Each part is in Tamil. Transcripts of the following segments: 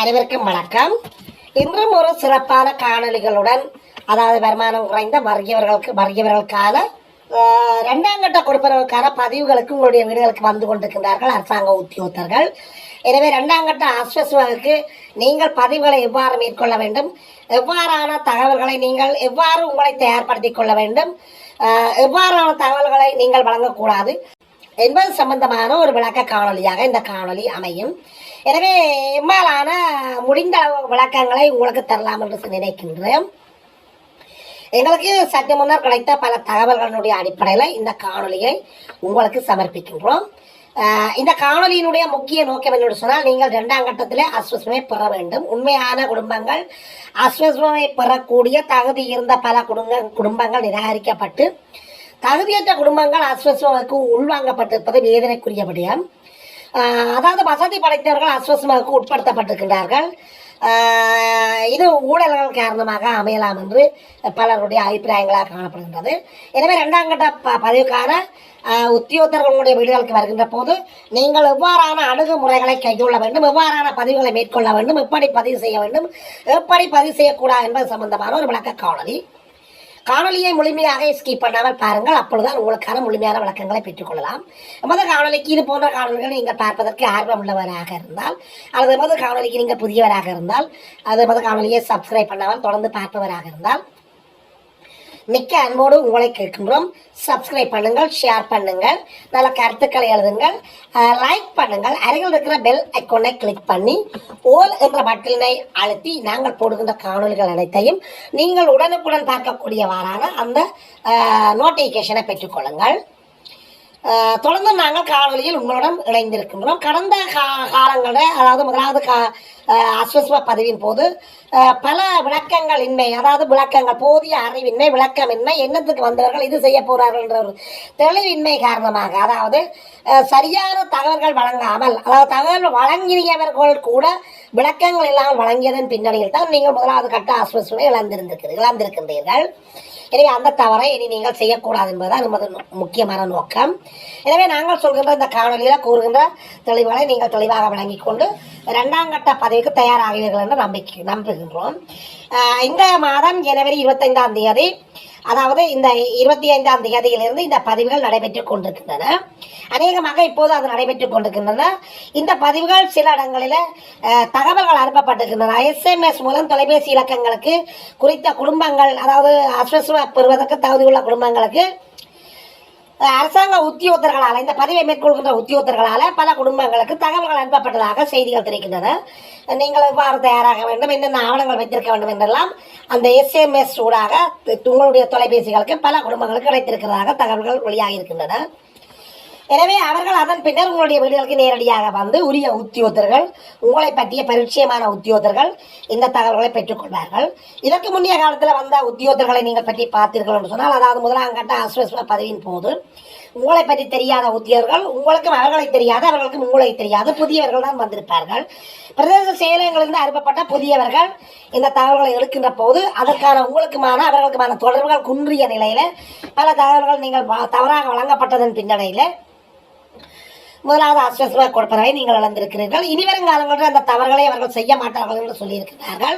அனைவருக்கும் வணக்கம். இன்றும் ஒரு சிறப்பான காணொளிகளுடன் அதாவது வருமானம் குறைந்த வறியவர்களுக்கு வறியவர்களுக்கான ரெண்டாம் கட்ட கொடுப்பவர்களுக்கான பதிவுகளுக்கு உங்களுடைய வீடுகளுக்கு வந்து கொண்டிருக்கின்றார்கள் அரசாங்க உத்தியோகத்தர்கள். எனவே ரெண்டாம் கட்ட ஆஸ்வசுவதற்கு நீங்கள் பதிவுகளை எவ்வாறு மேற்கொள்ள வேண்டும்? எவ்வாறான தகவல்களை நீங்கள் எவ்வாறு உங்களை தயார்படுத்திக் கொள்ள வேண்டும்? எவ்வாறான தகவல்களை நீங்கள் வழங்கக்கூடாது? என்பது சம்பந்தமான ஒரு விளக்க காணொளியாக இந்த காணொளி அமையும். எனவே எம்மாலான முடிந்த அளவு விளக்கங்களை உங்களுக்கு தரலாம் என்று நினைக்கின்றேன். எங்களுக்கு சற்று முன்னர் கிடைத்த பல தகவல்களினுடைய அடிப்படையில் இந்த காணொலியை உங்களுக்கு சமர்ப்பிக்கின்றோம். இந்த காணொலியினுடைய முக்கிய நோக்கம் என்னென்னு சொன்னால் நீங்கள் ரெண்டாம் கட்டத்தில் அஸ்வஸ்மை பெற வேண்டும். உண்மையான குடும்பங்கள் அஸ்வஸ்மை பெறக்கூடிய தகுதி இருந்த பல குடும்ப குடும்பங்கள் நிராகரிக்கப்பட்டு தகுதியற்ற குடும்பங்கள் அஸ்வஸ்மாவுக்கு உள்வாங்கப்பட்டிருப்பது வேதனைக்குரியபடியான் அதாவது வசதி படைத்தவர்கள் அஸ்வசமாக உட்படுத்தப்பட்டிருக்கின்றார்கள். இது ஊழல்கள் காரணமாக அமையலாம் என்று பலருடைய அபிப்பிராயங்களாக காணப்படுகின்றது. எனவே ரெண்டாம் கட்ட ப பதிவுக்கான ஆஹ் வீடுகளுக்கு வருகின்ற போது நீங்கள் எவ்வாறான அணுகுமுறைகளை கைக்கொள்ள வேண்டும் எவ்வாறான பதிவுகளை மேற்கொள்ள வேண்டும் எப்படி பதிவு செய்ய வேண்டும் எப்படி பதிவு செய்யக்கூடாது என்பது சம்பந்தமான ஒரு விளக்க காணொலி காணொலியை முழுமையாக ஸ்கிப் பண்ணாமல் பாருங்கள். அப்பொழுதுதான் உங்களுக்கான முழுமையான விளக்கங்களை பெற்றுக்கொள்ளலாம். எமது காணொலிக்கு இது போன்ற காணொலிகளை நீங்கள் பார்ப்பதற்கு ஆர்வம் உள்ளவராக இருந்தால் அல்லது எமது காணொலிக்கு நீங்கள் புதியவராக இருந்தால் அது எமது காணொலியை சப்ஸ்கிரைப் பண்ணாமல் தொடர்ந்து பார்ப்பவராக இருந்தால் மிக்க அன்போடு உங்களை கேட்கின்றோம். சப்ஸ்கிரைப் பண்ணுங்கள் ஷேர் பண்ணுங்கள் நல்ல கருத்துக்களை எழுதுங்கள். லைக் பண்ணுங்கள். அருகில் இருக்கிற பெல் ஐக்கோனை கிளிக் பண்ணி ஓல் என்ற பட்டிலினை அழுத்தி நாங்கள் போடுகின்ற காணொளிகள் அனைத்தையும் நீங்கள் உடனுக்குடன் பார்க்கக்கூடியவாறான அந்த நோட்டிஃபிகேஷனை பெற்றுக்கொள்ளுங்கள். தொடர்ந்து நாங்கள் காணொலியில் உங்களுடன் இணைந்திருக்கின்றோம். கடந்த கா காலங்களில் அதாவது முதலாவது கா அஸ்வஸ்வ பதிவின் போது பல விளக்கங்கள் இன்மை அதாவது விளக்கங்கள் போதிய அறிவின்மை விளக்கமின்மை என்னத்துக்கு வந்தவர்கள் இது செய்ய போகிறார்கள் என்ற ஒரு தெளிவின்மை காரணமாக அதாவது சரியான தகவல்கள் வழங்காமல் அதாவது தகவல் வழங்கியவர்கள் கூட விளக்கங்கள் இல்லாமல் வழங்கியதன் பின்னணியில் தான் நீங்கள் முதலாவது கட்ட ஆஸ்வசுவை இழந்திருந்திருக்கிறீர்கள் இழந்திருக்கின்றீர்கள். எனவே அந்த தவறை இனி நீங்கள் செய்யக்கூடாது என்பதுதான் நமது முக்கியமான நோக்கம். எனவே நாங்கள் சொல்கின்ற இந்த காணொலியில் கூறுகின்ற தெளிவுகளை நீங்கள் தெளிவாக வழங்கிக் கொண்டு இரண்டாம் கட்ட பதவிக்கு தயாராகிறீர்கள் என்று நம்பிக்கை நம்புகின்றோம். இந்த மாதம் ஜனவரி இருபத்தைந்தாம் தேதி அதாவது இந்த இருபத்தி ஐந்தாம் தேதியிலிருந்து இந்த பதிவுகள் நடைபெற்றுக் கொண்டிருக்கின்றன. அநேகமாக இப்போது அது நடைபெற்றுக் கொண்டிருக்கின்றன. இந்த பதிவுகள் சில இடங்களில் தகவல்கள் அனுப்பப்பட்டிருக்கின்றன. எஸ்எம்எஸ் மூலம் தொலைபேசி இலக்கங்களுக்கு குறித்த குடும்பங்கள் அதாவது அஸ்வஸ்வ பெறுவதற்கு தகுதியுள்ள குடும்பங்களுக்கு அரசாங்க உத்தியோகத்தர்களால் இந்த பதிவை மேற்கொள்கின்ற உத்தியோகத்தர்களால் பல குடும்பங்களுக்கு தகவல்கள் அனுப்பப்பட்டதாக செய்திகள் தெரிகின்றன நீங்கள் எவ்வாறு தயாராக வேண்டும் என்னென்ன ஆவணங்கள் வைத்திருக்க வேண்டும் என்றெல்லாம் அந்த எஸ்எம்எஸ் ஊடாக உங்களுடைய தொலைபேசிகளுக்கு பல குடும்பங்களுக்கு கிடைத்திருக்கிறதாக தகவல்கள் வெளியாகி இருக்கின்றன எனவே அவர்கள் அதன் பின்னர் உங்களுடைய வீடுகளுக்கு நேரடியாக வந்து உரிய உத்தியோகத்தர்கள் உங்களை பற்றிய பரிச்சயமான உத்தியோகத்தர்கள் இந்த தகவல்களை பெற்றுக்கொள்வார்கள் இதற்கு முந்தைய காலத்தில் வந்த உத்தியோகத்தர்களை நீங்கள் பற்றி பார்த்தீர்கள் என்று சொன்னால் அதாவது முதலாம் கட்ட அஸ்வஸ்வ பதவியின் போது உங்களை பற்றி தெரியாத உத்தியோகர்கள் உங்களுக்கும் அவர்களை தெரியாது அவர்களுக்கும் உங்களை தெரியாது புதியவர்கள் தான் வந்திருப்பார்கள். பிரதேச செயலகங்களிலிருந்து அனுப்பப்பட்ட புதியவர்கள் இந்த தகவல்களை எடுக்கின்ற போது அதற்கான உங்களுக்குமான அவர்களுக்குமான தொடர்புகள் குன்றிய நிலையில பல தகவல்கள் நீங்கள் வ- தவறாக வழங்கப்பட்டதன் பின்னணியில் முதலாவது ஆஸ்வாசமாக கொடுப்பதை நீங்கள் வளர்ந்திருக்கிறீர்கள். இனிவரும் காலங்களில் அந்த தவறுகளை அவர்கள் செய்ய மாட்டார்கள் என்று சொல்லியிருக்கிறார்கள்.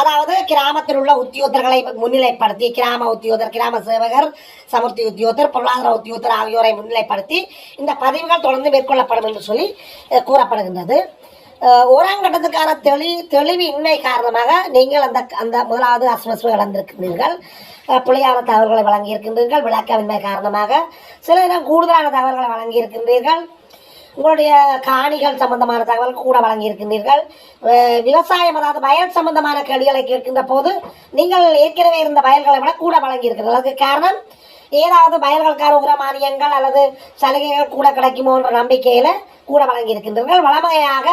அதாவது கிராமத்தில் உள்ள உத்தியோகர்களை முன்னிலைப்படுத்தி கிராம உத்தியோகர் கிராம சேவகர் சமூர்த்தி உத்தியோகர் பொருளாதார உத்தியோகர் ஆகியோரை முன்னிலைப்படுத்தி இந்த பதிவுகள் தொடர்ந்து மேற்கொள்ளப்படும் என்று சொல்லி கூறப்படுகின்றது. ஓராம் கட்டத்துக்கான தெளி தெளிவு இன்மை காரணமாக நீங்கள் அந்த அந்த முதலாவது அஸ்வஸ்வ இழந்திருக்கிறீர்கள் பிள்ளையான தகவல்களை வழங்கியிருக்கின்றீர்கள். விளக்கமின்மை காரணமாக சில நேரம் கூடுதலான தகவல்களை வழங்கியிருக்கின்றீர்கள். உங்களுடைய காணிகள் சம்பந்தமான தகவல் கூட வழங்கியிருக்கின்றீர்கள் விவசாயம் அதாவது வயல் சம்பந்தமான கேள்விகளை கேட்கின்ற போது நீங்கள் ஏற்கனவே இருந்த வயல்களை விட கூட வழங்கியிருக்கிறீர்கள். அதுக்கு காரணம் ஏதாவது வயல்களுக்கான உர மானியங்கள் அல்லது சலுகைகள் கூட கிடைக்குமோன்ற நம்பிக்கையில் கூட வழங்கியிருக்கின்றீர்கள் வளமையாக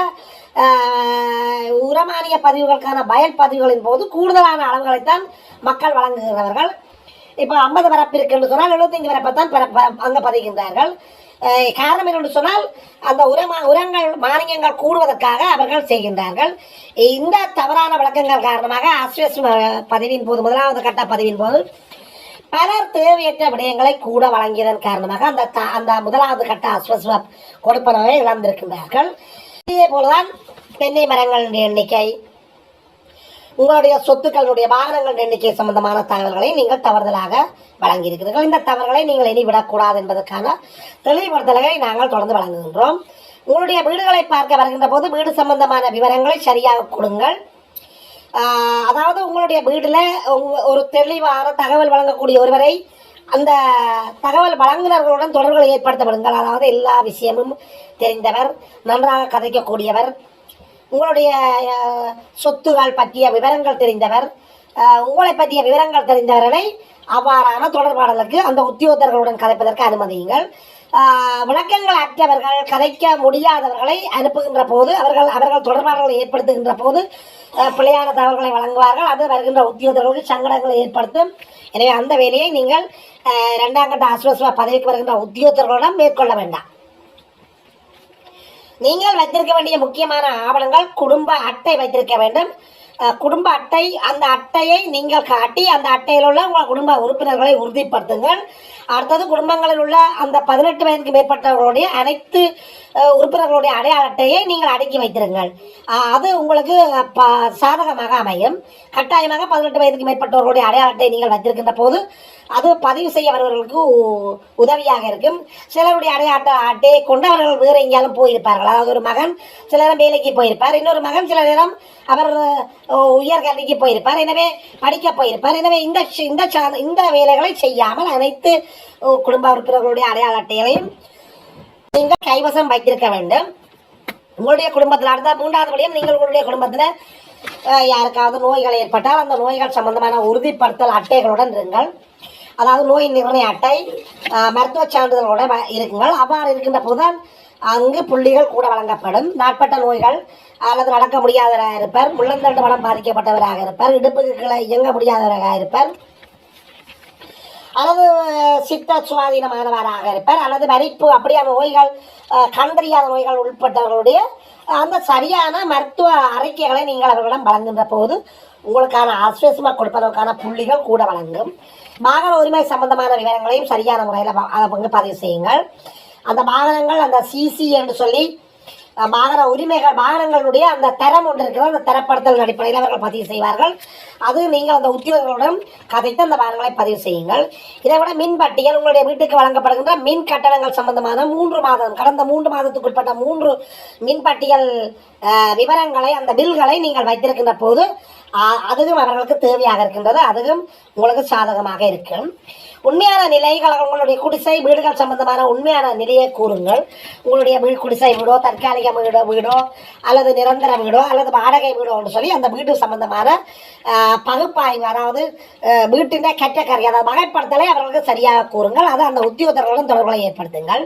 உரமானிய பதிவுகளுக்கான வயல் பதிவுகளின் போது கூடுதலான அளவுகளைத்தான் மக்கள் வழங்குகிறவர்கள். இப்போ ஐம்பது வரப்பு இருக்குன்னு சொன்னால் எழுபத்தஞ்சு வரப்பை தான் அங்கே பதிகின்றார்கள். காரணம் என்று சொன்னால் அந்த உரமா உரங்கள் மானியங்கள் கூடுவதற்காக அவர்கள் செய்கின்றார்கள். இந்த தவறான விளக்கங்கள் காரணமாக அஸ்வஸ் பதவியின் போது முதலாவது கட்ட பதவியின் போது பலர் தேவையற்ற விடயங்களை கூட வழங்கியதன் காரணமாக அந்த த- அந்த முதலாவது கட்ட அஸ்வஸ்வ கொடுப்பனவை இழந்திருக்கின்றார்கள். இதே போலதான் தென்னை மரங்களின் எண்ணிக்கை உங்களுடைய சொத்துக்களுடைய வாகனங்கள் எண்ணிக்கை சம்பந்தமான தகவல்களை நீங்கள் தவறுதலாக வழங்கியிருக்கிறீர்கள். இந்த தவறுகளை நீங்கள் இனி விடக்கூடாது என்பதற்கான தெளிவுபடுத்தல்களை நாங்கள் தொடர்ந்து வழங்குகின்றோம். உங்களுடைய வீடுகளை பார்க்க வருகின்ற போது வீடு சம்பந்தமான விவரங்களை சரியாக கொடுங்கள். அதாவது உங்களுடைய வீட்டில் ஒரு தெளிவான தகவல் வழங்கக்கூடிய ஒருவரை அந்த தகவல் வழங்குநர்களுடன் தொடர்புகளை ஏற்படுத்தப்படுங்கள். அதாவது எல்லா விஷயமும் தெரிந்தவர் நன்றாக கதைக்கக்கூடியவர் உங்களுடைய சொத்துகள் பற்றிய விவரங்கள் தெரிந்தவர் உங்களை பற்றிய விவரங்கள் தெரிந்தவர்களை அவ்வாறான தொடர்பாடலுக்கு அந்த உத்தியோகத்தர்களுடன் கதைப்பதற்கு அனுமதியுங்கள். விளக்கங்கள் அற்றவர்கள் கதைக்க முடியாதவர்களை அனுப்புகின்ற போது அவர்கள் அவர்கள் தொடர்பாடல்களை ஏற்படுத்துகின்ற போது பிள்ளையான பிழையான தகவல்களை வழங்குவார்கள். அது வருகின்ற உத்தியோகத்தர்களுக்கு சங்கடங்களை ஏற்படுத்தும். எனவே அந்த வேலையை நீங்கள் இரண்டாம் கட்ட அசுவசுவ பதவிக்கு வருகின்ற உத்தியோகத்தர்களுடன் மேற்கொள்ள வேண்டாம். நீங்கள் வைத்திருக்க வேண்டிய முக்கியமான ஆவணங்கள் குடும்ப அட்டை வைத்திருக்க வேண்டும். குடும்ப அட்டை அந்த அட்டையை நீங்கள் காட்டி அந்த அட்டையில் உள்ள உங்கள் குடும்ப உறுப்பினர்களை உறுதிப்படுத்துங்கள். அடுத்தது குடும்பங்களில் உள்ள அந்த பதினெட்டு வயதுக்கு மேற்பட்டவர்களுடைய அனைத்து உறுப்பினர்களுடைய அடையாள அட்டையை நீங்கள் அடக்கி வைத்திருங்கள். அது உங்களுக்கு ப- சாதகமாக அமையும். கட்டாயமாக பதினெட்டு வயதுக்கு மேற்பட்டவர்களுடைய அடையாள அட்டையை நீங்கள் வைத்திருக்கின்ற போது அது பதிவு செய்ய வருபவர்களுக்கு உ- உதவியாக இருக்கும். சிலருடைய அடையாட்ட அட்டையை கொண்டு அவர்கள் வேறு எங்கேயாலும் போயிருப்பார்கள். அதாவது ஒரு மகன் சில நேரம் வேலைக்கு போயிருப்பார். இன்னொரு மகன் சில நேரம் அவர் உயர்கல்விக்கு போயிருப்பார். எனவே படிக்க போயிருப்பார். எனவே இந்த இந்த இந்த வேலைகளை செய்யாமல் அனைத்து குடும்ப உறுப்பினர்களுடைய அடையாள அட்டைகளையும் நீங்கள் கைவசம் வைத்திருக்க வேண்டும். உங்களுடைய குடும்பத்தில் அடுத்த மூன்றாவது படியும் நீங்கள் உங்களுடைய குடும்பத்தில் யாருக்காவது நோய்கள் ஏற்பட்டால் அந்த நோய்கள் சம்பந்தமான உறுதிப்படுத்தல் அட்டைகளுடன் இருங்கள். அதாவது நோய் நிர்ணய அட்டை மருத்துவ சான்றிதழோட வ- இருக்குங்கள் அவ்வாறு இருக்கின்ற போதுதான் அங்கு புள்ளிகள் கூட வழங்கப்படும். நாட்பட்ட நோய்கள் அல்லது நடக்க முடியாதவராக இருப்பார் முள்ளந்தண்டு வளம் பாதிக்கப்பட்டவராக இருப்பார் இடுப்புகளை இயங்க முடியாதவராக இருப்பார். அல்லது சித்த சுவாதீனமானவராக இருப்பார். அல்லது மறிப்பு அப்படியான நோய்கள் கண்டறியாத நோய்கள் உட்பட்டவர்களுடைய அந்த சரியான மருத்துவ அறிக்கைகளை நீங்கள் அவர்களிடம் வழங்குகின்ற போது உங்களுக்கான ஆஸ்வேசமாக கொடுப்பதற்கான புள்ளிகள் கூட வழங்கும். வாகன உரிமை சம்பந்தமான விவரங்களையும் சரியான முறையில் அதை பங்கு பதிவு செய்யுங்கள். அந்த வாகனங்கள் அந்த சிசி என்று சொல்லி வாகன உரிமைகள் வாகனங்களுடைய அந்த தரம் ஒன்று இருக்கிறது. அந்த தரப்படுத்தல் அடிப்படையில் அவர்கள் பதிவு செய்வார்கள். அது நீங்கள் அந்த உத்தியோகங்களுடன் கதைத்து அந்த வாகனங்களை பதிவு செய்யுங்கள். இதை விட மின் பட்டியல் உங்களுடைய வீட்டுக்கு வழங்கப்படுகின்ற மின் கட்டணங்கள் சம்பந்தமான மூன்று மாதம் கடந்த மூன்று மாதத்துக்குட்பட்ட மூன்று மின் பட்டியல் விவரங்களை அந்த பில்களை நீங்கள் வைத்திருக்கின்ற போது அதுவும் அவர்களுக்கு தேவையாக இருக்கின்றது. அதுவும் உங்களுக்கு சாதகமாக இருக்கும். உண்மையான நிலைகள் உங்களுடைய குடிசை வீடுகள் சம்பந்தமான உண்மையான நிலையை கூறுங்கள். உங்களுடைய வீடு குடிசை வீடோ தற்காலிக வீடோ வீடோ அல்லது நிரந்தர வீடோ அல்லது வாடகை வீடோன்னு சொல்லி அந்த வீடு சம்பந்தமான பகுப்பாய்வு அதாவது ஆஹ், வீட்டின் கெட்டக்கறி அதாவது வகைப்படுத்தலை அவர்களுக்கு சரியாக கூறுங்கள். அது அந்த உத்தியோகத்தர்களுடன் தொடர்புகளை ஏற்படுத்துங்கள்.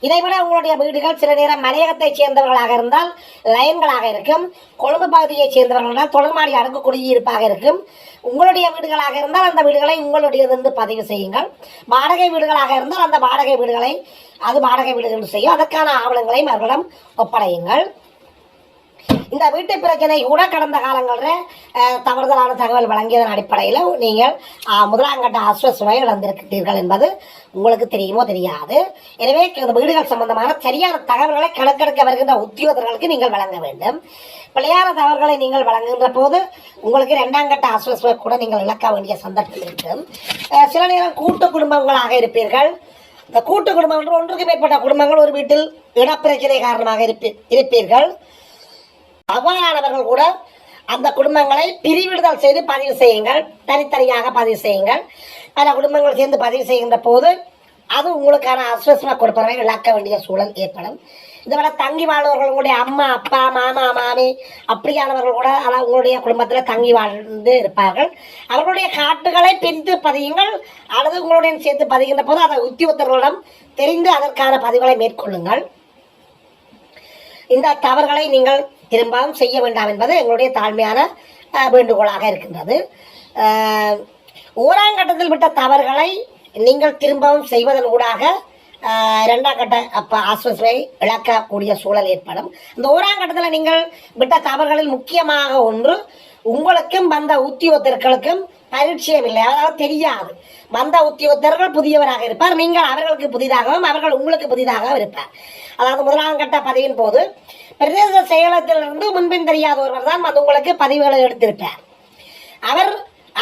இதைவிட உங்களுடைய வீடுகள் சில நேரம் மலையகத்தைச் சேர்ந்தவர்களாக இருந்தால் லைன்களாக இருக்கும். கொழும்பு பகுதியைச் சேர்ந்தவர்களால் தொடர்மாடி அடுக்கு குடியிருப்பாக இருக்கும். உங்களுடைய வீடுகளாக இருந்தால் அந்த வீடுகளை உங்களுடையது என்று பதிவு செய்யுங்கள். வாடகை வீடுகளாக இருந்தால் அந்த வாடகை வீடுகளை அது வாடகை வீடுகள் செய்யும். அதற்கான ஆவணங்களையும் அவர்களிடம் ஒப்படையுங்கள். இந்த வீட்டு பிரச்சனை கூட கடந்த காலங்களில் தவறுதலான தகவல் வழங்கியதன் அடிப்படையில் நீங்கள் முதலாங்கட்ட முதலாம் கட்ட ஆஸ்வசுவை இழந்திருக்கிறீர்கள் என்பது உங்களுக்கு தெரியுமோ தெரியாது. எனவே இந்த வீடுகள் சம்பந்தமான சரியான தகவல்களை கணக்கெடுக்க வருகின்ற உத்தியோகர்களுக்கு நீங்கள் வழங்க வேண்டும். பிள்ளையான தகவல்களை நீங்கள் வழங்குகின்ற போது உங்களுக்கு இரண்டாம் கட்ட ஆஸ்வசுவை கூட நீங்கள் இழக்க வேண்டிய சந்தர்ப்பம் இருக்கும் சில நேரம் கூட்டு குடும்பங்களாக இருப்பீர்கள். இந்த கூட்டு குடும்பம் என்று ஒன்றுக்கு மேற்பட்ட குடும்பங்கள் ஒரு வீட்டில் இடப்பிரச்சனை காரணமாக இருப்பி இருப்பீர்கள். அவ்வாறானவர்கள் கூட அந்த குடும்பங்களை பிரிவிடுதல் செய்து பதிவு செய்யுங்கள். தனித்தனியாக பதிவு செய்யுங்கள். பல குடும்பங்கள் சேர்ந்து பதிவு செய்கின்ற போது அது உங்களுக்கான அஸ்வசமாக கொடுப்பவரை இழக்க வேண்டிய சூழல் ஏற்படும். இதை விட தங்கி வாழ்வர்கள் உங்களுடைய அம்மா அப்பா மாமா மாமி அப்படியானவர்கள் கூட ஆனால் உங்களுடைய குடும்பத்தில் தங்கி வாழ்ந்து இருப்பார்கள். அவர்களுடைய காட்டுகளை பிரித்து பதியுங்கள். அல்லது உங்களுடைய சேர்த்து பதிகின்ற போது அதை உத்தியோகத்தர்களிடம் தெரிந்து அதற்கான பதிவுகளை மேற்கொள்ளுங்கள். இந்த தவறுகளை நீங்கள் திரும்பவும் செய்ய வேண்டாம் என்பது எங்களுடைய தாழ்மையான வேண்டுகோளாக இருக்கின்றது. ஓராங்கட்டத்தில் விட்ட தவறுகளை நீங்கள் திரும்பவும் செய்வதன் ஊடாக ரெண்டாம் இரண்டாம் கட்ட அப்போ ஆஸ்வசை இழக்கக்கூடிய சூழல் ஏற்படும். இந்த ஓராம் கட்டத்தில் நீங்கள் விட்ட தவறுகளில் முக்கியமாக ஒன்று உங்களுக்கும் வந்த உத்தியோகத்தர்களுக்கும் பரிச்சயம் இல்லை. அதாவது தெரியாது. வந்த உத்தியோகத்தர்கள் புதியவராக இருப்பார். நீங்கள் அவர்களுக்கு புதிதாகவும் அவர்கள் உங்களுக்கு புதிதாகவும் இருப்பார். அதாவது முதலாம் கட்ட பதவியின் போது பிரதேச செயலகத்திலிருந்து முன்பின் தெரியாத ஒருவர் தான் வந்து உங்களுக்கு பதிவுகளை எடுத்திருப்பார். அவர்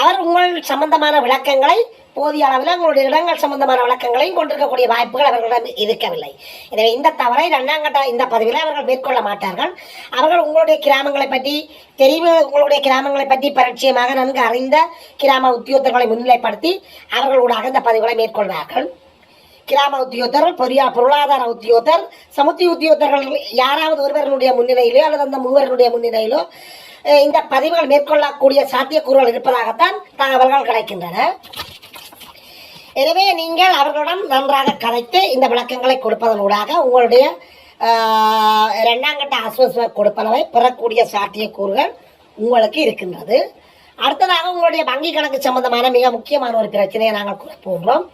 அவர் உங்கள் சம்பந்தமான விளக்கங்களை போதிய அளவில் உங்களுடைய இடங்கள் சம்பந்தமான விளக்கங்களையும் கொண்டிருக்கக்கூடிய வாய்ப்புகள் அவர்களிடம் இருக்கவில்லை. எனவே இந்த தவறை இரண்டாம் கட்ட இந்த பதிவில் அவர்கள் மேற்கொள்ள மாட்டார்கள். அவர்கள் உங்களுடைய கிராமங்களை பற்றி தெரிவு உங்களுடைய கிராமங்களை பற்றி பரிச்சயமாக நன்கு அறிந்த கிராம உத்தியோகத்தர்களை முன்னிலைப்படுத்தி அவர்களூடாக இந்த பதிவுகளை மேற்கொள்வார்கள். கிராம உத்தியோகத்தர் பொரியா பொருளாதார உத்தியோகத்தர் சமுத்தி உத்தியோகத்தர்கள் யாராவது ஒருவர்களுடைய முன்னிலையிலோ அல்லது அந்த மூவர்களுடைய முன்னிலையிலோ இந்த பதிவுகள் மேற்கொள்ளக்கூடிய சாத்தியக்கூறுகள் இருப்பதாகத்தான் தகவல்கள் கிடைக்கின்றன. எனவே நீங்கள் அவர்களிடம் நன்றாக கதைத்து இந்த விளக்கங்களை கொடுப்பதனூடாக உங்களுடைய ஆஹ், கட்ட ஆஸ்வச கொடுப்பனவை பெறக்கூடிய சாத்தியக்கூறுகள் உங்களுக்கு இருக்கின்றது. அடுத்ததாக உங்களுடைய வங்கி கணக்கு சம்பந்தமான மிக முக்கியமான ஒரு பிரச்சனையை நாங்கள் கூற போன்றோம்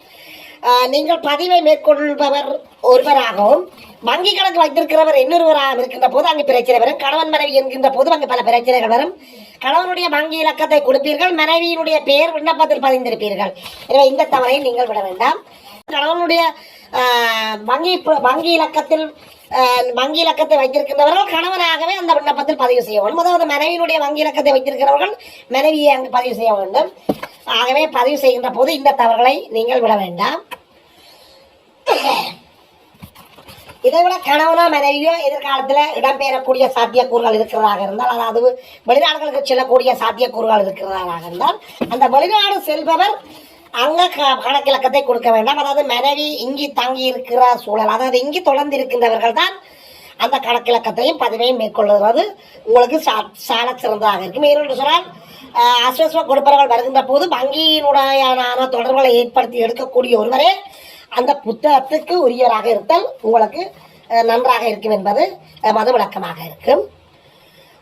நீங்கள் பதிவை மேற்கொள்பவர் ஒருவராகவும் வங்கி கணக்கு வைத்திருக்கிறவர் இன்னொருவராக இருக்கின்ற போது அங்கு பிரச்சனை வரும். கணவன் மனைவி என்கின்ற போது அங்கு பல பிரச்சனைகள் வரும். கணவனுடைய வங்கி இலக்கத்தை கொடுப்பீர்கள் மனைவியினுடைய பெயர் விண்ணப்பத்தில் பதிந்திருப்பீர்கள். எனவே இந்த தவறை நீங்கள் விட வேண்டாம். கணவனுடைய ஆஹ், வங்கி வங்கி இலக்கத்தில் வங்கி இலக்கத்தை வைத்திருக்கின்றவர்கள் கணவனாகவே அந்த விண்ணப்பத்தில் பதிவு செய்ய வேண்டும். அதாவது மனைவியினுடைய வங்கி இலக்கத்தை வைத்திருக்கிறவர்கள் மனைவியை அங்கு பதிவு செய்ய வேண்டும். ஆகவே பதிவு செய்கின்ற போது இந்த தவறுகளை நீங்கள் விட வேண்டாம். இதை விட கணவனோ மனைவியோ எதிர்காலத்தில் இடம்பெறக்கூடிய சாத்தியக்கூறுகள் இருக்கிறதாக இருந்தால் அதாவது வெளிநாடுகளுக்கு செல்லக்கூடிய சாத்தியக்கூறுகள் இருக்கிறதாக இருந்தால் அந்த வெளிநாடு செல்பவர் அங்கே க- கணக்கிலக்கத்தை கொடுக்க வேண்டாம். அதாவது மனைவி இங்கி தங்கி இருக்கிற சூழல் அதாவது இங்கி தொடர்ந்து இருக்கின்றவர்கள் தான் அந்த கணக்கிலக்கத்தையும் பதிவையும் மேற்கொள்வது உங்களுக்கு சா சால சிறந்ததாக இருக்கும். ஏனென்று சொன்னால் அஸ்வஸ்வ கொடுப்பவர்கள் வருகின்ற போது வங்கியினுடையான தொடர்புகளை ஏற்படுத்தி எடுக்கக்கூடிய ஒருவரே அந்த புத்தகத்துக்கு உரியவராக இருத்தல் உங்களுக்கு நன்றாக இருக்கும் என்பது மத மது விளக்கமாக இருக்கும்.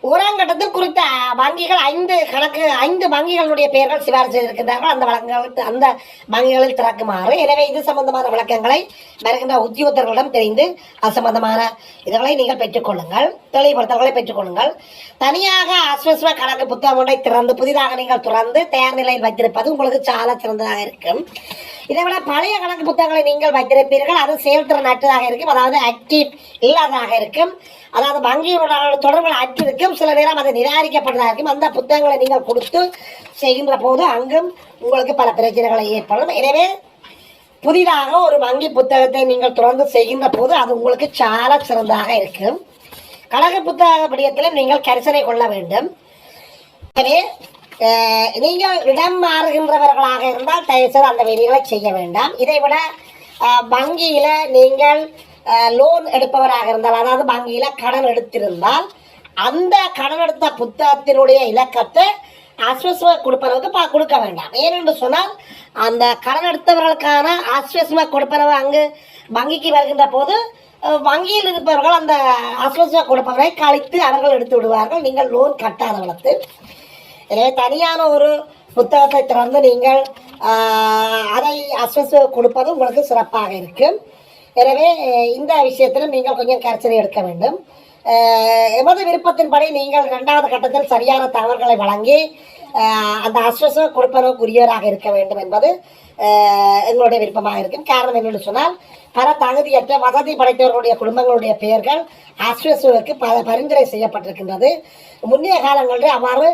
ஓராம் கட்டத்தில் குறித்த வங்கிகள் ஐந்து கணக்கு ஐந்து வங்கிகளுடைய பெயர்கள் சிபாரிசு செய்திருக்கின்றார்கள். அந்த வழக்குகளுக்கு அந்த வங்கிகளில் திறக்குமாறு. எனவே இது சம்பந்தமான விளக்கங்களை வருகின்ற உத்தியோகத்தர்களிடம் தெரிந்து அது சம்பந்தமான இதுகளை நீங்கள் பெற்றுக்கொள்ளுங்கள். தெளிவுபடுத்தல்களை பெற்றுக்கொள்ளுங்கள். தனியாக அஸ்வஸ்வ கணக்கு புத்தகம் ஒன்றை திறந்து புதிதாக நீங்கள் திறந்து தயார் நிலையில் வைத்திருப்பது உங்களுக்கு சால சிறந்ததாக இருக்கும். இதை விட பழைய கணக்கு புத்தகங்களை நீங்கள் வைத்திருப்பீர்கள். அது செயல்திறன் அற்றதாக இருக்கும். அதாவது ஆக்டிவ் இல்லாததாக இருக்கும். அதாவது வங்கியோட தொடர்புகள் அற்று இருக்கும் சில நேரம் அது நிராகரிக்கப்பட்டதாக இருக்கும். அந்த புத்தகங்களை நீங்கள் கொடுத்து செய்கின்ற போது அங்கும் உங்களுக்கு பல பிரச்சனைகளை ஏற்படும். எனவே புதிதாக ஒரு வங்கி புத்தகத்தை நீங்கள் தொடர்ந்து செய்கின்ற போது அது உங்களுக்கு சால சிறந்ததாக இருக்கும். கணக்கு புத்தக படியத்திலும் நீங்கள் கரிசனை கொள்ள வேண்டும். எனவே நீங்கள் இடம் மாறுகின்றவர்களாக இருந்தால் தயவுசெய்து அந்த வேலைகளை செய்ய வேண்டாம். இதை விட வங்கியில் நீங்கள் லோன் எடுப்பவராக இருந்தால் அதாவது வங்கியில் கடன் எடுத்திருந்தால் அந்த கடன் எடுத்த புத்தகத்தினுடைய இலக்கத்தை ஆஸ்வசம கொடுப்பறவுக்கு பா கொடுக்க வேண்டாம். ஏனென்று சொன்னால் அந்த கடன் எடுத்தவர்களுக்கான ஆஸ்வசம கொடுப்பவரை அங்கு வங்கிக்கு வருகின்ற போது வங்கியில் இருப்பவர்கள் அந்த ஆஸ்வசம கொடுப்பவரை கழித்து அவர்கள் எடுத்து விடுவார்கள். நீங்கள் லோன் கட்டாதவர்களுக்கு எனவே தனியான ஒரு புத்தகத்தை திறந்து நீங்கள் அதை அஸ்வச கொடுப்பது உங்களுக்கு சிறப்பாக இருக்கும். எனவே இந்த விஷயத்திலும் நீங்கள் கொஞ்சம் கரிசனை எடுக்க வேண்டும். எமது விருப்பத்தின்படி நீங்கள் இரண்டாவது கட்டத்தில் சரியான தகவல்களை வழங்கி அந்த அஸ்வச கொடுப்பதற்குரியவராக இருக்க வேண்டும் என்பது எங்களுடைய விருப்பமாக இருக்கும். காரணம் என்னென்னு சொன்னால் பல தகுதியற்ற வசதி படைத்தவர்களுடைய குடும்பங்களுடைய பெயர்கள் அஸ்வசுவுக்கு பல பரிந்துரை செய்யப்பட்டிருக்கின்றது. முன்னைய காலங்களில் அவ்வாறு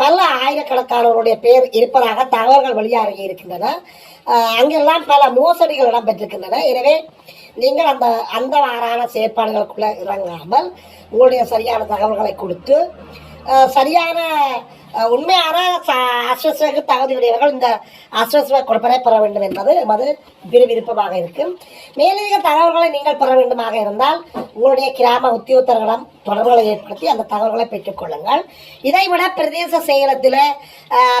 பல ஆயிரக்கணக்கானவருடைய பெயர் இருப்பதாக தகவல்கள் வெளியாகி இருக்கின்றன. அங்கெல்லாம் பல மோசடிகள் இடம்பெற்றிருக்கின்றன. எனவே நீங்கள் அந்த அந்த வாரான செயற்பாடுகளுக்குள்ள இறங்காமல் உங்களுடைய சரியான தகவல்களை கொடுத்து சரியான உண்மையான அஸ்வஸ்வக்கு தகுதியுடையவர்கள் இந்த அஸ்வஸ்வ கொடுப்பதை பெற வேண்டும் என்பது எமது விரு- விருப்பமாக இருக்கும். மேலதிக தகவல்களை நீங்கள் பெற வேண்டுமாக இருந்தால் உங்களுடைய கிராம உத்தியோகத்தர்களிடம் தொடர்புகளை ஏற்படுத்தி அந்த தகவல்களை பெற்றுக்கொள்ளுங்கள் இதைவிட பிரதேச செயலத்தில்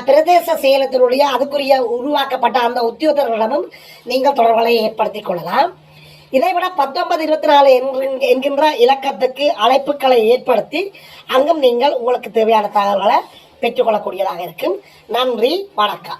பிரதேச செயலத்தினுடைய அதுக்குரிய உருவாக்கப்பட்ட அந்த உத்தியோகத்தர்களிடமும் நீங்கள் தொடர்புகளை ஏற்படுத்திக் கொள்ளலாம். இதைவிட பத்தொன்பது இருபத்தி நாலு என்கின்ற- என்கின்ற இலக்கத்துக்கு அழைப்புகளை ஏற்படுத்தி அங்கும் நீங்கள் உங்களுக்கு தேவையான தகவல்களை பெற்றுக்கொள்ளக்கூடியதாக இருக்கும். நன்றி வணக்கம்.